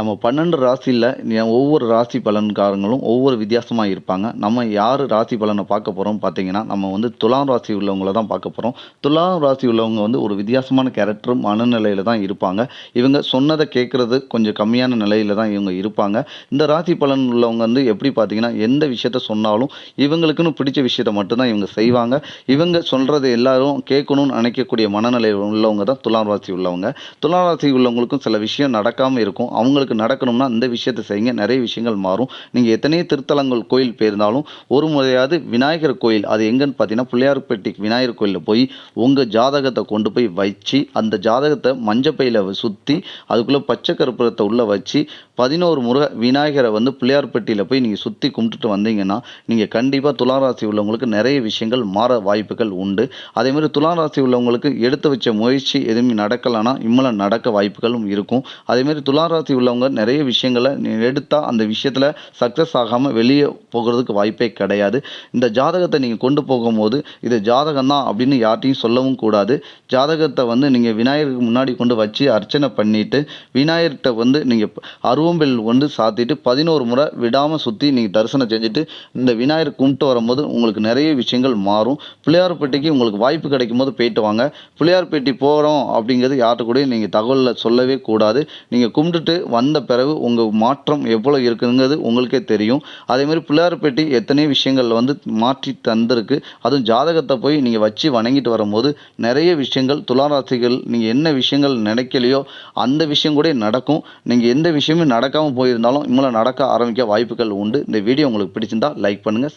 நம்ம பன்னெண்டு ராசியில் ஒவ்வொரு ராசி பலன்காரங்களும் ஒவ்வொரு வித்தியாசமாக இருப்பாங்க. நம்ம யார் ராசி பலனை பார்க்க போகிறோம் பார்த்தீங்கன்னா நம்ம வந்து துலாம் ராசி உள்ளவங்கள தான் பார்க்க போகிறோம் துலாம் ராசி உள்ளவங்க வந்து ஒரு வித்தியாசமான கேரக்டரும் மனநிலையில் தான் இருப்பாங்க. இவங்க சொன்னதை கேட்குறது கொஞ்சம் கம்மியான நிலையில் தான் இவங்க இருப்பாங்க. இந்த ராசி பலன் உள்ளவங்க வந்து எப்படி பார்த்தீங்கன்னா எந்த விஷயத்த சொன்னாலும் இவங்களுக்குன்னு பிடிச்ச விஷயத்த மட்டும்தான் இவங்க செய்வாங்க. இவங்க சொல்கிறது எல்லாரும் கேட்கணும்னு நினைக்கக்கூடிய மனநிலை உள்ளவங்க தான் துலாம் ராசி உள்ளவங்க. துலாம் ராசி உள்ளவங்களுக்கும் சில விஷயம் நடக்காமல் இருக்கும். அவங்களுக்கு நடக்கணும்னா இந்த விஷயத்தை செய்யுங்க. நிறைய விஷயங்கள் மாறும். நீங்கள் எத்தனையோ திருத்தலங்கள் கோயில் போயிருந்தாலும் ஒரு முறையாவது விநாயகர் கோயில் அது எங்கன்னு பார்த்தீங்கன்னா பிள்ளையார்பட்டி விநாயகர் கோயிலில் போய் உங்கள் ஜாதகத்தை கொண்டு போய் வச்சு அந்த ஜாதகத்தை மஞ்சப்பையில் சுற்றி அதுக்குள்ளே பச்சை கருப்புறத்தை உள்ளே வச்சு பதினோரு முறை விநாயகரை வந்து பிள்ளையார்பட்டியில் போய் நீங்கள் சுற்றி கும்பிட்டுட்டு வந்தீங்கன்னா நீங்கள் கண்டிப்பாக துளாராசி உள்ளவங்களுக்கு நிறைய விஷயங்கள் மாற வாய்ப்புகள் உண்டு. அதே மாதிரி துளாராசி உள்ளவங்களுக்கு எடுத்து வச்ச முயற்சி எதுவுமே நடக்கலைன்னா இம்மலை நடக்க வாய்ப்புகளும் இருக்கும். அதே மாதிரி உள்ள உள்ளவங்க நிறைய விஷயங்களை எடுத்தால் அந்த விஷயத்தில் சக்ஸஸ் ஆகாமல் வெளியே போகிறதுக்கு வாய்ப்பே கிடையாது. இந்த ஜாதகத்தை நீங்கள் கொண்டு போகும்போது இது ஜாதகம் தான் அப்படின்னு யார்ட்டையும் சொல்லவும் கூடாது. ஜாதகத்தை வந்து நீங்கள் விநாயகருக்கு முன்னாடி கொண்டு வச்சு அர்ச்சனை பண்ணிட்டு விநாயகர்கிட்ட வந்து நீங்கள் அருவம்பெல் வந்து சாத்திட்டு பதினோரு முறை விடாமல் சுற்றி நீங்கள் தரிசனம் செஞ்சுட்டு இந்த விநாயகர் கும்பிட்டு வரும்போது உங்களுக்கு நிறைய விஷயங்கள் மாறும். பிள்ளையார்பேட்டைக்கு உங்களுக்கு வாய்ப்பு கிடைக்கும் போது போயிட்டு வாங்க. பிள்ளையார்பேட்டி போகிறோம் அப்படிங்கிறது யார்கிட்ட கூட நீங்கள் தகவலில் சொல்லவே கூடாது. நீங்கள் கும்பிட்டுட்டு வந்த பிறகு உங்கள் மாற்றம் எவ்வளோ இருக்குங்கிறது உங்களுக்கே தெரியும். அதே மாதிரி எத்தனை எத்தனையோ விஷயங்கள் வந்து மாற்றி தந்திருக்கு. அதுவும் ஜாதகத்தை போய் நீங்கள் வச்சு வணங்கிட்டு வரும்போது நிறைய விஷயங்கள் துளாராசிகள் நீங்கள் என்ன விஷயங்கள் நினைக்கலையோ அந்த விஷயம் கூட நடக்கும். நீங்கள் எந்த விஷயமும் நடக்காமல் போயிருந்தாலும் இம்மலை நடக்க ஆரம்பிக்க வாய்ப்புகள் உண்டு. இந்த வீடியோ உங்களுக்கு பிடிச்சிருந்தா லைக் பண்ணுங்கள்